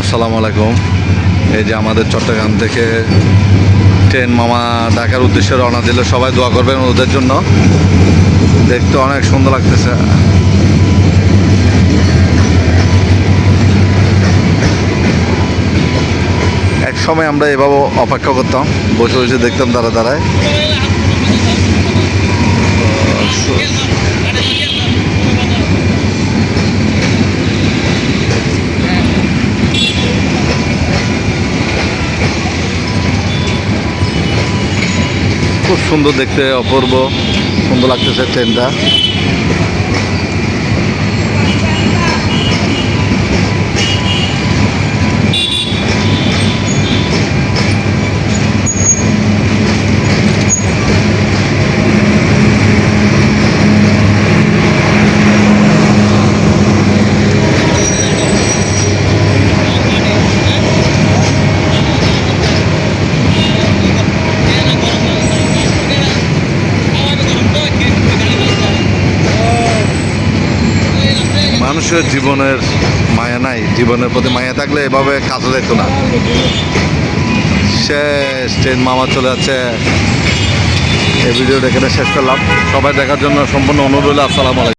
আসসালামু আলাইকুম। এই যে আমাদের চট্টগ্রাম থেকে ট্রেন মামা ঢাকার উদ্দেশ্যে রওনা দিলে। সবাই দোয়া করবেন ওদের জন্য। দেখতে অনেক সুন্দর লাগতেছে। এক সময় আমরা এভাবে অপেক্ষা করতাম। বসে বসে দেখতাম তারা দাঁড়ায়। খুব সুন্দর দেখতে অপূর্ব। সুন্দর লাগতেছে ট্রেনটা মানুষের জীবনের মায়া নাই, জীবনের প্রতি মায়া থাকলে এভাবে কাজে যেত না। শেষ, ট্রেন মামা চলে যাচ্ছে। এই ভিডিওটা এখানে শেষ করলাম। সবাই দেখার জন্য সম্পূর্ণ অনুরোধ আসসালামু আলাইকুম।